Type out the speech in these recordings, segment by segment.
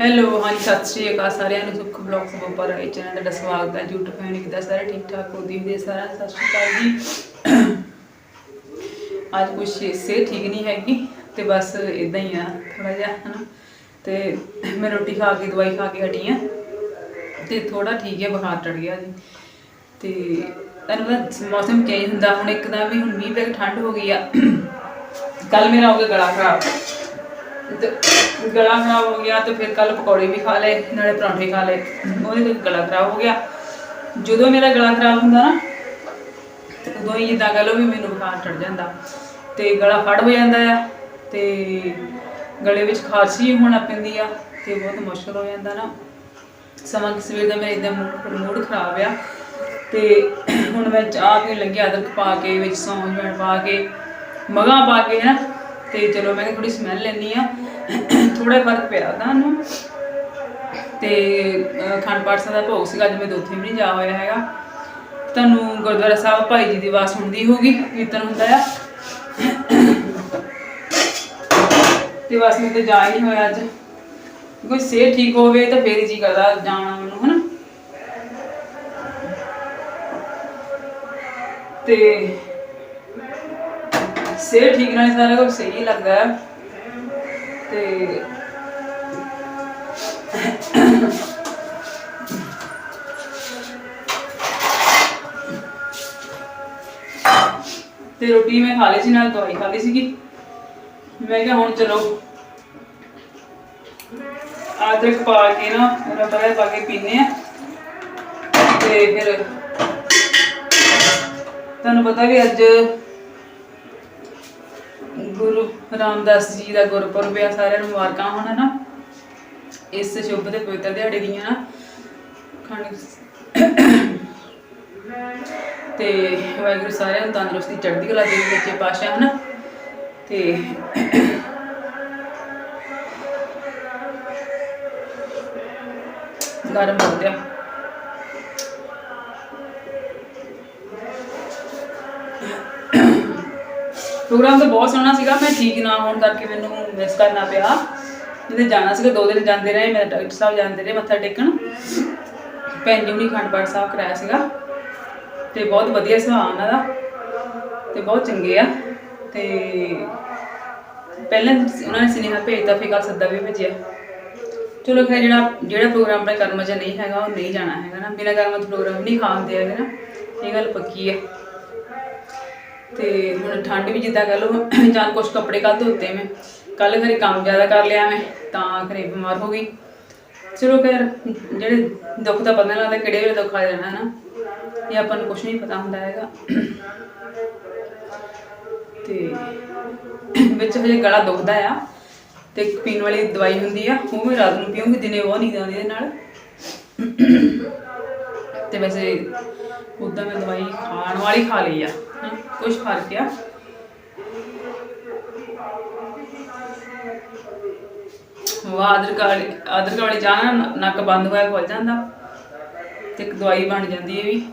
Hello ਹਾਂਜੀ, ਸਤਿ ਸ਼੍ਰੀ ਅਕਾਲ ਸਾਰਿਆਂ ਨੂੰ। ਸੁੱਖ ਬਲੌਗਸ ਉੱਪਰ ਆਏ ਚੈਨਲ ਦਾ ਸਵਾਗਤ ਹੈ। YouTube ਫੈਮਿਲੀ ਕਿਦਾ ਸਾਰੇ ਠੀਕ ਠਾਕ ਹੋ ਦੀ ਦੇ ਸਾਰਾ ਸਤਿ ਸ਼੍ਰੀ ਅਕਾਲ ਜੀ। ਅੱਜ ਕੁਛ ਸੇ ਠੀਕ ਨਹੀਂ ਹੈਗੀ ਤੇ ਬਸ ਇਦਾਂ ਹੀ ਆ ਥੋੜਾ ਜਿਹਾ, ਹਨਾ। ਤੇ ਮੈਂ ਰੋਟੀ ਖਾ ਕੇ, ਦਵਾਈ ਖਾ ਕੇ ਹਟੀ ਆ। ਤੇ ਥੋੜਾ ਠੀਕ ਹੈ, ਬੁਖਾਰ ਚੜ ਗਿਆ ਜੀ। ਤੇ ਤੁਹਾਨੂੰ ਪਤਾ ਮੌਸਮ ਚੇਂਜ ਹੁੰਦਾ, ਹੁਣ ਇੱਕਦਮ ਵੀ ਹੁਣ ਮੀਂਹ ਪੈ ਠੰਡ ਹੋ ਗਈ ਆ। ਕੱਲ ਮੇਰਾ ਹੋ ਗਿਆ ਗਲਾ ਖਰਾਬ। ਤੇ ਗਲਾ ਖਰਾਬ ਹੋ ਗਿਆ ਤੇ ਫਿਰ ਕੱਲ ਪਕੌੜੇ ਵੀ ਖਾ ਲਏ, ਨਾਲੇ ਪਰੌਂਠੇ ਖਾ ਲਏ। ਉਹਦੇ ਕਰਕੇ ਗਲਾ ਖਰਾਬ ਹੋ ਗਿਆ। ਜਦੋਂ ਮੇਰਾ ਗਲਾ ਖਰਾਬ ਹੁੰਦਾ ਨਾ ਤੇ ਉਦੋਂ ਹੀ ਜਿੱਦਾਂ ਕਹ ਲਓ ਵੀ ਮੈਨੂੰ ਬੁਖਾਰ ਚੜ ਜਾਂਦਾ। ਤੇ ਗਲਾ ਫੜ ਹੋ ਜਾਂਦਾ ਆ, ਤੇ ਗਲੇ ਵਿੱਚ ਖਾਰਸ਼ੀ ਹੋਣ ਲੱਗ ਪੈਂਦੀ ਆ, ਤੇ ਬਹੁਤ ਮੁਸ਼ਕਲ ਹੋ ਜਾਂਦਾ ਨਾ। ਸਮਾਂ ਕਿ ਸਵੇਰ ਦਾ ਮੇਰਾ ਇਦਾਂ ਮੂਡ ਖਰਾਬ ਆ। ਤੇ ਹੁਣ ਮੈਂ ਚਾਹ ਪੀਣ ਲੱਗੀ ਅਦਰਕ ਪਾ ਕੇ, ਵਿੱਚ ਸੌਂਫ ਜਵੈਣ ਪਾ ਕੇ, ਮਗਾ ਪਾ ਕੇ ਨਾ, ਤੇ ਚਲੋ ਮੈਂ ਥੋੜੀ ਸਮੈਲ ਲੈਣੀ ਆ। ਥੋੜਾ ਫ਼ਰਕ ਪਿਆ ਤੁਹਾਨੂੰ ਤੇ ਅਹ, ਪਾਠ ਸਾਹਿਬ ਦਾ ਭੋਗ ਸੀਗਾ ਅੱਜ ਮੈਂ ਦੋ ਵੀ ਨਹੀਂ ਜਾ ਹੋਇਆ ਹੈਗਾ। ਤੁਹਾਨੂੰ ਗੁਰਦੁਆਰਾ ਸਾਹਿਬ ਭਾਈ ਜੀ ਦੀ ਆਵਾਜ਼ ਸੁਣਦੀ ਹੋਗੀ ਕੀਰਤਨ ਹੁੰਦਾ ਆ। ਤੇ ਬਸ ਮੈਂ ਤੇ ਜਾ ਹੀ ਹੋਇਆ ਅੱਜ। ਕੋਈ ਸਿਹਤ ਠੀਕ ਹੋਵੇ ਤਾਂ ਫੇਰ ਜੀ ਕਰਦਾ ਜਾਣਾ ਮੈਨੂੰ ਹਨਾ। ਤੇ ਸਿਹਤ ਠੀਕ ਨਾਲ ਸਾਰਾ ਕੁਝ ਸਹੀ ਲੱਗਦਾ ਹੈ ਤੇ ਤੇ ਰੋਟੀ ਮੈਂ ਖਾ ਲਈ ਸੀ, ਨਾਲ ਦਵਾਈ ਖਾ ਲਈ ਸੀਗੀ। ਮੈਂ ਕਿਹਾ ਹੁਣ ਚਲੋ ਅਦਰਕ ਪਾ ਕੇ ਨਾ ਉਹਦਾ ਪਹਿਲਾਂ ਪਾ ਕੇ ਪੀਨੇ ਆ। ਤੇ ਫਿਰ ਤੁਹਾਨੂੰ ਪਤਾ ਵੀ ਅੱਜ ਗੁਰੂ ਰਾਮਦਾਸ ਜੀ ਦਾ ਗੁਰਪੁਰਬ ਆ, ਸਾਰਿਆਂ ਨੂੰ ਮੁਬਾਰਕਾਂ ਹੋਣ ਨਾ ਇਸ ਸ਼ੁਭ ਤੇ ਪਵਿੱਤਰ ਦਿਹਾੜੇ ਦੀਆਂ ਨਾ ਖਾਣੀ ਤੇ ਵਾਹਿਗੁਰੂ ਸਾਰਿਆਂ ਨੂੰ ਤੰਦਰੁਸਤੀ, ਚੜ੍ਹਦੀ ਕਲਾ ਦੇ ਵਿੱਚ ਪਾਸ਼ਾ ਹਨਾ? ਤੇ ਗਰਮ ਹੋ ਗਿਆ। ਪ੍ਰੋਗਰਾਮ ਤਾਂ ਬਹੁਤ ਸੋਹਣਾ ਸੀਗਾ, ਮੈਂ ਠੀਕ ਨਾ ਹੋਣ ਕਰਕੇ ਮੈਨੂੰ ਮਿਸ ਕਰਨਾ ਪਿਆ। ਜਿਹਦੇ ਜਾਣਾ ਸੀਗਾ, ਦੋ ਦਿਨ ਜਾਂਦੇ ਰਹੇ ਮੈਂ ਡਾਕਟਰ ਸਾਹਿਬ ਜਾਂਦੇ ਰਹੇ ਮੱਥਾ ਟੇਕਣ। ਭੈਣ ਜੀ ਹੁਣੀ ਖੰਡ ਪਾਠ ਸਾਹਿਬ ਕਰਾਇਆ ਸੀਗਾ, ਤੇ ਬਹੁਤ ਵਧੀਆ ਸੁਭਾਅ ਉਹਨਾਂ ਦਾ, ਤੇ ਬਹੁਤ ਚੰਗੇ ਆ। ਤੇ ਪਹਿਲਾਂ ਉਹਨਾਂ ਨੇ ਸੁਨੇਹਾ ਭੇਜਤਾ, ਫਿਰ ਕੱਲ ਸੱਦਾ ਵੀ ਭੇਜਿਆ। ਚਲੋ ਖੈਰ, ਜਿਹੜਾ ਜਿਹੜਾ ਪ੍ਰੋਗਰਾਮ ਆਪਣੇ ਕਰਮਾਂ 'ਚ ਨਹੀਂ ਹੈਗਾ, ਉਹ ਨਹੀਂ ਜਾਣਾ ਹੈਗਾ ਨਾ। ਬਿਨਾਂ ਕਰਮਾਂ ਤੋਂ ਪ੍ਰੋਗਰਾਮ ਨਹੀਂ ਖਾਂਦੇ ਹੈਗੇ ਨਾ। ਇਹ ਗੱਲ ਪੱਕੀ ਹੈ ਤੇ ਹੁਣ ਠੰਡ ਵੀ ਜਿੱਦਾਂ ਕਹ ਲਓ, ਜਾਂ ਕੁਛ ਕੱਪੜੇ ਕੱਲ ਧੋਤੇ ਮੈਂ ਕੱਲ ਘਰੇ ਕੰਮ ਜ਼ਿਆਦਾ ਕਰ ਲਿਆ ਮੈਂ, ਤਾਂ ਘਰੇ ਬਿਮਾਰ ਹੋ ਗਈ। ਚਲੋ ਖੈਰ, ਜਿਹੜੇ ਦੁੱਖ ਦਾ ਪਤਾ ਨਹੀਂ ਲੱਗਦਾ ਕਿਹੜੇ ਵੇਲੇ ਦੁੱਖ ਆ ਜਾਣਾ ਨਾ ਇਹ ਆਪਾਂ ਨੂੰ ਕੁਝ ਨਹੀਂ ਪਤਾ ਹੁੰਦਾ ਹੈਗਾ। ਤੇ ਵਿੱਚ ਹਜੇ ਗਲਾ ਦੁਖਦਾ ਆ, ਤੇ ਪੀਣ ਵਾਲੀ ਦਵਾਈ ਹੁੰਦੀ ਆ, ਉਹ ਮੈਂ ਰਾਤ ਨੂੰ ਪੀਉਂਗੀ ਦਿਨੇ ਉਹ ਨਹੀਂ ਜਾਂਦੀ ਇਹਦੇ ਨਾਲ। ਤੇ ਵੈਸੇ ਉਦਾਂ ਮੈਂ ਦਵਾਈ ਖਾਣ ਵਾਲੀ ਖਾ ਲਈ ਆ। ਕੁਝ ਫ਼ਰਕ ਆ। ਵਾਹ ਅਦਰਕ ਵਾਲੀ ਅਦਰਕ ਵਾਲੀ ਨੱਕ ਬੰਦ ਹੋਇਆ ਖੁੱਲ ਜਾਂਦਾ। ਤੇ ਇੱਕ ਦਵਾਈ ਬਣ ਜਾਂਦੀ ਹੈ ਵੀ।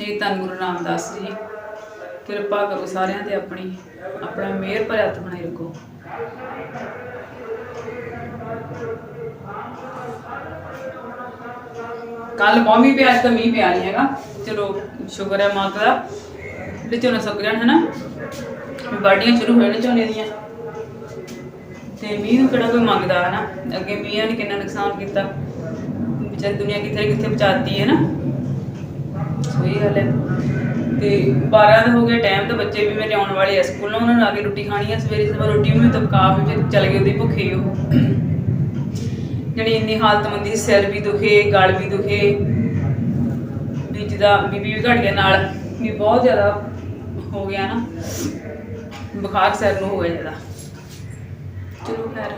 ਇਹ ਧੰਨ ਗੁਰੂ ਰਾਮਦਾਸ ਜੀ, ਕਿਰਪਾ ਕਰੋ ਸਾਰਿਆਂ ਤੇ ਆਪਣੀ, ਆਪਣਾ ਮਿਹਰ ਭਰਿਆ ਹੱਥ ਬਣਾਈ ਰੱਖੋ। ਕੱਲ ਮੌਮੀ ਪਿਆ, ਅੱਜ ਤਾਂ ਮੀਂਹ ਪਿਆ ਨਹੀਂ ਹੈਗਾ। ਚਲੋ, ਸ਼ੁਕਰ ਹੈ ਮਾਤਾ ਦਾ। ਜਿਹੜੇ ਝੋਨਾ ਸੁੱਕ ਜਾਣ ਹਨਾ? ਬਾਡੀਆਂ ਸ਼ੁਰੂ ਹੋ ਜਾਣ ਝੋਨੇ ਦੀਆਂ। ਤੇ ਮੀਂਹ ਨੂੰ ਕਿਹੜਾ ਕੋਈ ਮੰਗਦਾ ਹੈ ਨਾ ਅੱਗੇ ਮੀਂਹਾਂ ਨੇ ਕਿੰਨਾ ਨੁਕਸਾਨ ਕੀਤਾ। ਵਿਚਾਰੀ ਦੁਨੀਆ ਕਿੱਥੇ ਕਿੱਥੇ ਪਹੁੰਚਾਤੀ ਹੈ ਨਾ ਸਹੀ ਗੱਲ ਹੈ। ਤੇ 12 ਦਾ ਹੋ ਗਿਆ ਟਾਈਮ, ਤਾਂ ਬੱਚੇ ਵੀ ਮੇਰੇ ਆਉਣ ਵਾਲੇ ਆ। ਸਕੂਲੋਂ ਉਹਨਾਂ ਨੂੰ ਆ ਕੇ ਰੋਟੀ ਖਾਣੀ ਆ। ਸਵੇਰੇ ਸਵੇਰੇ ਰੋਟੀ ਵੀ ਮੈਂ ਤਬਕਾ ਵਿੱਚ ਚਲ ਗਏ ਉਹਦੇ ਭੁੱਖੇ ਉਹ। ਜਿਹੜੀ ਇੰਨੀ ਹਾਲਤ ਮੰਦੀ ਸਿਰ ਵੀ ਦੁਖੇ, ਗਲ ਵੀ ਦੁਖੇ। ਵੀ ਜਿਹਦਾ ਬੀਬੀ ਵੀ ਘਟ ਗਿਆ, ਨਾਲ ਵੀ ਬਹੁਤ ਜ਼ਿਆਦਾ ਹੋ ਗਿਆ ਨਾ। ਬੁਖਾਰ ਸਿਰ ਨੂੰ ਹੋ ਗਿਆ ਜ਼ਿਆਦਾ। ਚਲੋ ਖੈਰ।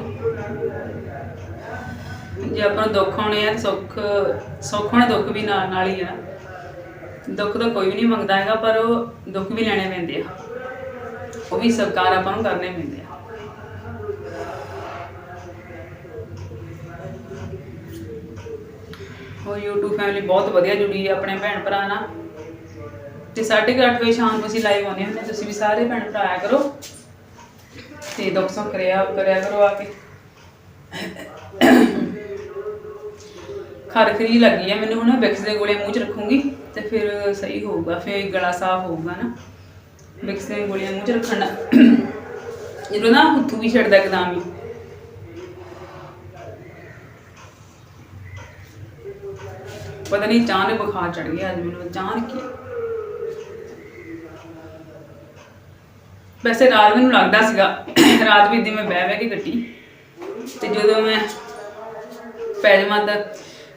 ਜੇ ਆਪਾਂ ਨੂੰ ਦੁੱਖ ਆਉਣੇ ਆ ਸੁੱਖ ਸੁੱਖ ਹੋਣਾ, ਦੁੱਖ ਵੀ ਨਾਲ ਨਾਲ ਹੀ ਆ। ਦੁੱਖ ਤਾਂ ਕੋਈ ਵੀ ਨਹੀਂ ਮੰਗਦਾ ਹੈਗਾ, ਪਰ ਉਹ ਦੁੱਖ ਵੀ ਲੈਣੇ ਪੈਂਦੇ ਆ। ਉਹ ਵੀ ਸਰਕਾਰ ਆਪਾਂ ਨੂੰ ਕਰਨੇ ਪੈਂਦੇ ਆ। ਉਹ YouTube ਫੈਮਿਲੀ ਬਹੁਤ ਵਧੀਆ ਜੁੜੀ ਹੈ ਆਪਣੇ ਭੈਣ ਭਰਾ ਨਾਲ। ਤੇ 8:30 ਵਜੇ ਸ਼ਾਮ ਨੂੰ ਅਸੀਂ ਲਾਈਵ ਆਉਂਦੇ ਹੁੰਦੇ ਤੁਸੀਂ ਵੀ ਸਾਰੇ ਭੈਣ ਭਰਾ ਆਇਆ ਕਰੋ। ਤੇ ਦੁੱਖ ਸੁੱਖ ਕਰਿਆ ਕਰਿਆ ਕਰੋ ਆ ਕੇ। ਖਰਖਰੀ ਲੱਗੀ ਹੈ, ਮੈਨੂੰ ਹੁਣ ਵਿਕਸ ਦੇ ਗੋਲੇ ਮੂੰਹ 'ਚ ਰੱਖੂੰਗੀ ਤੇ ਫਿਰ ਸਹੀ ਹੋਊਗਾ, ਫਿਰ ਗਲਾ ਸਾਫ਼ ਹੋਊਗਾ ਨਾ। ਵਿਕਸ ਦੇ ਗੋਲੀਆਂ ਮੂੰਹ 'ਚ ਰੱਖਣ ਨਾਲ ਜਦੋਂ ਨਾ ਹੁੱਥੂ ਵੀ ਛੱਡਦਾ ਇੱਕਦਮ ਹੀ। ਪਤਾ ਨਹੀਂ ਚਾਹ ਬੁਖਾਰ ਚੜ ਗਿਆ ਅੱਜ ਮੈਨੂੰ ਅਚਾਨਕ ਹੀ। ਵੈਸੇ ਰਾਤ ਮੈਨੂੰ ਲੱਗਦਾ ਸੀਗਾ, ਰਾਤ ਵੀ ਇਦਾਂ ਮੈਂ ਬਹਿ ਬਹਿ ਕੇ ਕੱਟੀ ਤੇ ਜਦੋਂ ਮੈਂ ਪੈ ਜਾਵਾਂ ਤਾਂ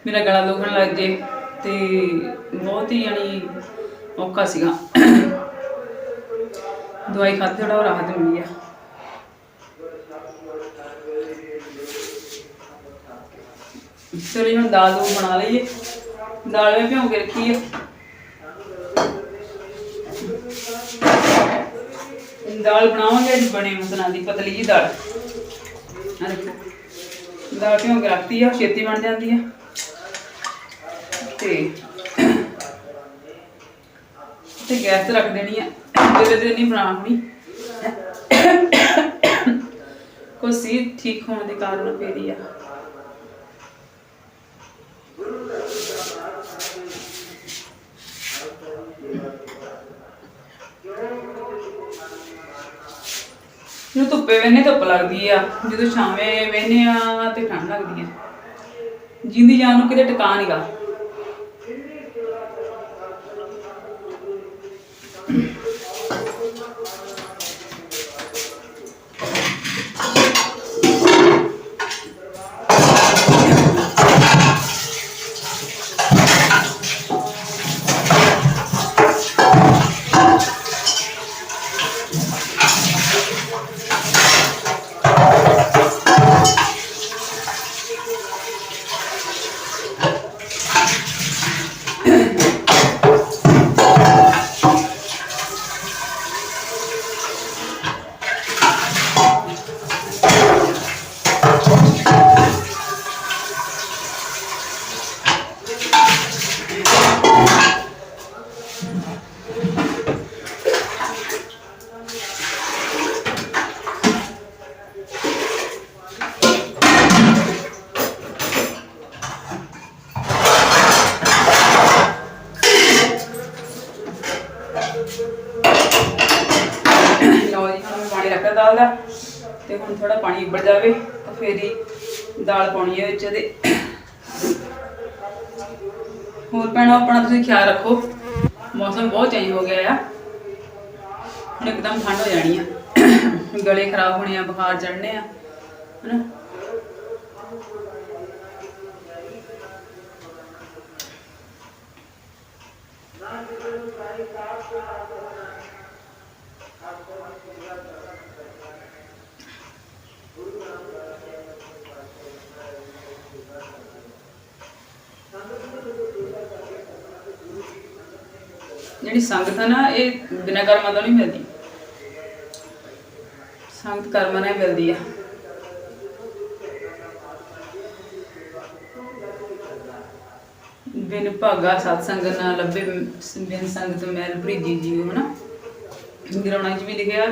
ਮੇਰਾ ਗਲਾ ਦੁਖਣ ਲੱਗ ਜੇ, ਤੇ ਬਹੁਤ ਹੀ ਯਾਨੀ ਔਖਾ ਸੀਗਾ। ਦਵਾਈ ਖਾਤੇ ਥੋੜਾ ਰਾਹਤ ਮਿਲੀ ਆ। ਚਲੋ ਹੁਣ ਦਾਲ ਦੋ ਬਣਾ ਲਈਏ। ਦਾਲ ਮੈਂ ਭਿਉਂ ਕੇ ਰੱਖੀ ਹੈ ਦਾਲ ਬਣਾਵਾਂਗੇ ਅੱਜ ਬਣੇ ਮਸਲਾਂ ਦੀ ਪਤਲੀ ਜੀ ਦਾਲ। ਆ ਦੇਖੋ, ਦਾਲ ਭਿਉਂ ਕੇ ਰੱਖਤੀ ਆ, ਛੇਤੀ ਬਣ ਜਾਂਦੀ ਆ। ਤੇ ਤੇ ਗੈਸ ਤੇ ਰੱਖ ਦੇਣੀ ਆ। ਜਿਹੜੇ ਦੇ ਨਹੀਂ ਬਣਾਉਣੀ ਕੋਈ ਸੀ, ਠੀਕ ਹੋਣ ਦੇ ਕਾਰਨ ਫੇਰੀ ਆ ਨੂੰ ਧੁੱਪੇ ਵੇਨੇ ਧੁੱਪ ਲੱਗਦੀ ਆ, ਜਦੋਂ ਛਾਵੇਂ ਵੇਨੇ ਆ ਤੇ ਠੰਡ ਲੱਗਦੀ ਆ। ਜਿੰਦੀ ਜਾਨ ਨੂੰ ਕਿਤੇ ਟਿਕਾ ਨਹੀਂਗਾ ਲਓ ਜੀ, ਹੁਣ ਪਾਣੀ ਰੱਖਿਆ ਦਾਲ ਦਾ ਤੇ ਹੁਣ ਥੋੜਾ ਪਾਣੀ ਉੱਬਲ ਜਾਵੇ ਤਾਂ ਫੇਰ ਹੀ ਦਾਲ ਪਾਉਣੀ ਹੈ ਵਿੱਚ ਇਹਦੇ ਹੋਰ ਭੈਣੋ, ਆਪਣਾ ਤੁਸੀਂ ਖਿਆਲ ਰੱਖੋ, ਮੌਸਮ ਬਹੁਤ ਚੇਂਜ ਹੋ ਗਿਆ ਆ। ਹੁਣ ਇੱਕਦਮ ਠੰਡ ਹੋ ਜਾਣੀ ਆ। ਗਲੇ ਖਰਾਬ ਹੋਣੇ ਆ, ਬੁਖਾਰ ਚੜਨੇ ਆ, ਹਨਾ? ਜਿਹੜੀ ਸੰਗਤ ਹੈ ਨਾ, ਇਹ ਬਿਨਾਂ ਕਰਮਾਂ ਤੋਂ ਨਹੀਂ ਮਿਲਦੀ। ਸੰਗਤ ਕਰਮਾਂ ਨਾਲ ਮਿਲਦੀ ਆ। ਬਿਨ ਭਾਗਾ ਸਤ ਸੰਗ ਨਾ ਲੱਭੇ ਬਿਨ ਸੰਗਤ ਮੈਲ ਭਰੀਜੀ ਜੀਉ ਹਨਾ? ਗਿਰਾਉਣਾ ਚ ਵੀ ਲਿਖਿਆ,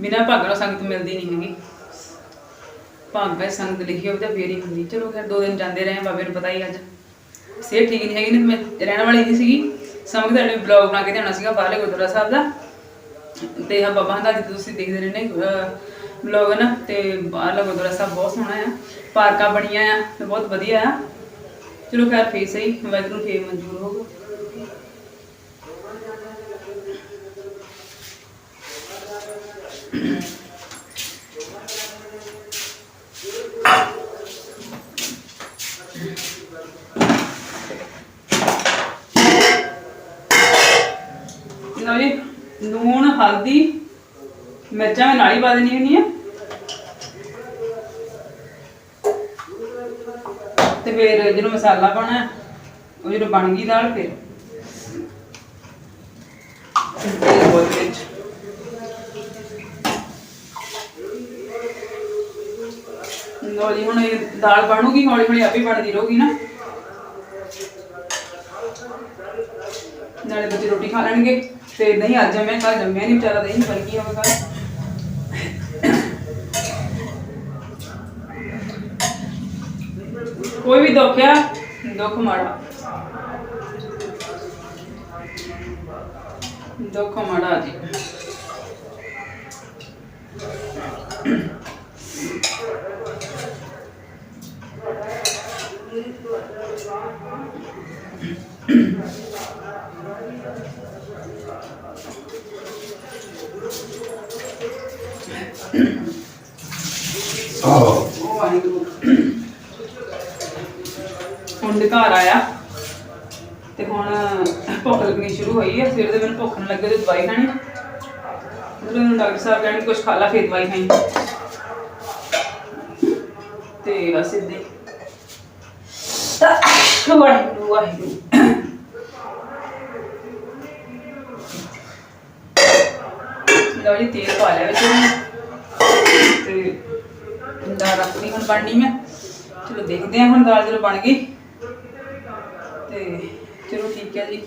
ਬਿਨਾਂ ਭਾਗਾ ਨਾਲ ਸੰਗਤ ਮਿਲਦੀ ਨਹੀਂ ਹੈਗੀ। ਭਾਗਾ ਸੰਗਤ ਲਿਖੀ ਹੋਵੇ ਤਾਂ ਫੇਰ ਹੀ ਹੁੰਦੀ ਚਲੋ ਖੈਰ, ਦੋ ਦਿਨ ਜਾਂਦੇ ਰਹੇ, ਬਾਬੇ ਨੂੰ ਪਤਾ ਹੀ ਅੱਜ। ਸਿਹਤ ਠੀਕ ਨਹੀਂ ਹੈਗੀ, ਨਹੀਂ ਮੈਂ ਰਹਿਣ ਵਾਲੀ ਨਹੀਂ ਸੀਗੀ। ਸਮਝ ਤੁਹਾਡੇ ਬਲੌਗ ਬਣਾ ਕੇ ਦੇਣਾ ਸੀਗਾ, ਬਾਹਰਲੇ ਗੁਰਦੁਆਰਾ ਸਾਹਿਬ ਦਾ। ਤੇ ਆ ਬਾਬਾ ਦਾ ਜਿੱਦ ਤੁਸੀਂ ਦੇਖਦੇ ਰਹਿੰਦੇ ਬਲੌਗ ਨਾ ਤੇ ਬਾਹਰਲਾ ਗੁਰਦੁਆਰਾ ਸਾਹਿਬ ਬਹੁਤ ਸੋਹਣਾ ਆ। ਪਾਰਕਾਂ ਬਣੀਆਂ ਆ, ਤੇ ਬਹੁਤ ਵਧੀਆ ਆ। ਚਲੋ ਖੈਰ, ਫੇਰ ਸਹੀ, ਵਾਹਿਗੁਰੂ ਨੂੰ ਫੇਰ ਮਨਜ਼ੂਰ ਹੋਊਗਾ। ਲਓ ਜੀ, ਲੂਣ, ਹਲਦੀ, ਮਿਰਚਾਂ ਮੈਂ ਨਾਲ ਹੀ ਪਾ ਦੇਣੀ ਹੁੰਦੀ ਆ ਫਿਰ ਜਦੋਂ ਮਸਾਲਾ ਪਾਣਾ ਉਹ ਜਦੋਂ ਬਣ ਗਈ ਦਾਲ ਫਿਰ। ਵਿੱਚ। ਜੀ ਹੁਣ ਇਹ ਦਾਲ ਬਣੂਗੀ ਹੌਲੀ ਹੌਲੀ ਆਪੇ ਬਣਦੀ ਰਹੂਗੀ ਨਾ। ਨਾਲੇ ਬੱਚੇ ਰੋਟੀ ਖਾ ਲੈਣਗੇ। ਤੇ ਨਹੀਂ ਅੱਜ ਜੰਮਿਆ ਕੱਲ ਜੰਮਿਆ ਨਹੀਂ ਵਿਚਾਰਾ ਦਹੀਂ ਗਈ ਹੋਵੇ ਕੱਲ ਕੋਈ ਵੀ ਦੁੱਖ ਆ ਦੁੱਖ ਮਾੜਾ। ਦੁੱਖ ਮਾੜਾ ਜੀ। ਉਹ ਵਾਹਿਗੁਰੂ। ਹੁਣ ਦੇ ਘਰ ਆਇਆ। ਤੇ ਹੁਣ ਭੁੱਖ ਲੱਗਣੀ ਸ਼ੁਰੂ ਹੋਈ ਹੈ ਸਵੇਰ ਦੇ ਮੈਨੂੰ ਭੁੱਖ ਨਹੀਂ ਲੱਗੇ, ਤੇ ਦਵਾਈ ਖਾਣੀ ਉਹਦੇ ਡਾਕਟਰ ਸਾਹਿਬ ਕਹਿੰਦੇ ਕੁਝ ਖਾ ਲਾ, ਫਿਰ ਦਵਾਈ ਖਾਈ ਤੇ ਬਸ ਇਦਾਂ ਹੀ। ਵਾਹਿਗੁਰੂ ਵਾਹਿਗੁਰੂ। ਲਓ ਜੀ, ਤੇਲ ਪਾ ਲਿਆ ਵਿੱਚ ਤੇ ਦਾਲ ਰੱਖਣੀ ਹੁਣ ਬਣਨੀ ਮੈਂ ਚਲੋ ਦੇਖਦੇ ਹਾਂ ਹੁਣ ਦਾਲ ਜਦੋਂ ਬਣ ਗਈ। ਤੇ ਚਲੋ ਠੀਕ ਹੈ ਜੀ।